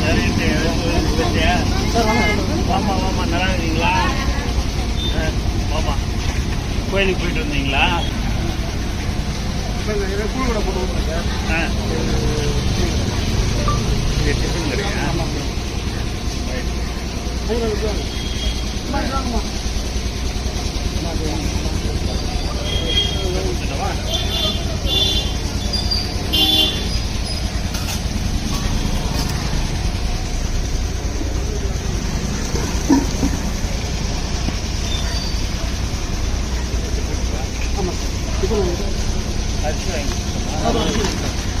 சரின்ட்டு வச்சியா? சார் வணக்கம் வாமா வாமா நல்லா இருக்கீங்களா? வாமா. கோயிலுக்கு போயிட்டு வந்தீங்களா? கூழ் கூட போட்டு சார். ஆ. டிஃபன் கடையா? ரைட். கொடுத்துட்டவா? ஆமாம் இப்போ அரிசி வாங்கி கொடுத்தோமா?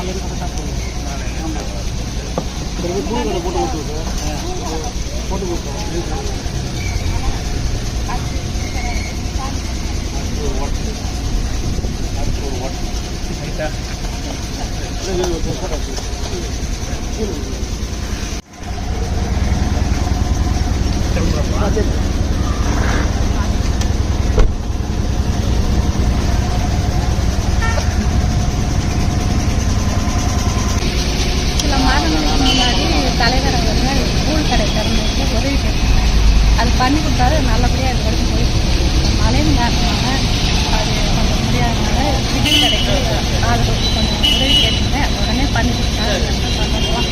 நாலு கரெக்டாக போட்டு கொடுத்துருக்கோம் போட்டு கொடுத்தோம் அடுத்து ஒரு ஒட்டு அடுத்து ஒரு ஒட்டு பண்ணி கொடுத்தாரு. நல்லபடியாக அது வரைக்கும் போயிட்டு மழையும் காரணமாக அது கொஞ்சம் முடியாதனால சிகிச்சை கிடைக்கும் அது கொஞ்சம் உதவி கேட்டிருந்தேன். உடனே பண்ணி கொடுத்தாரு. சந்தோஷமாக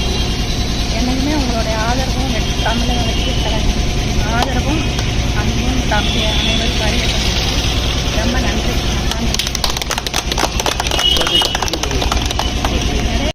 என்றைக்குமே உங்களுடைய ஆதரவும் தமிழக வெற்றி ஆதரவும் அன்பும் தம்பியான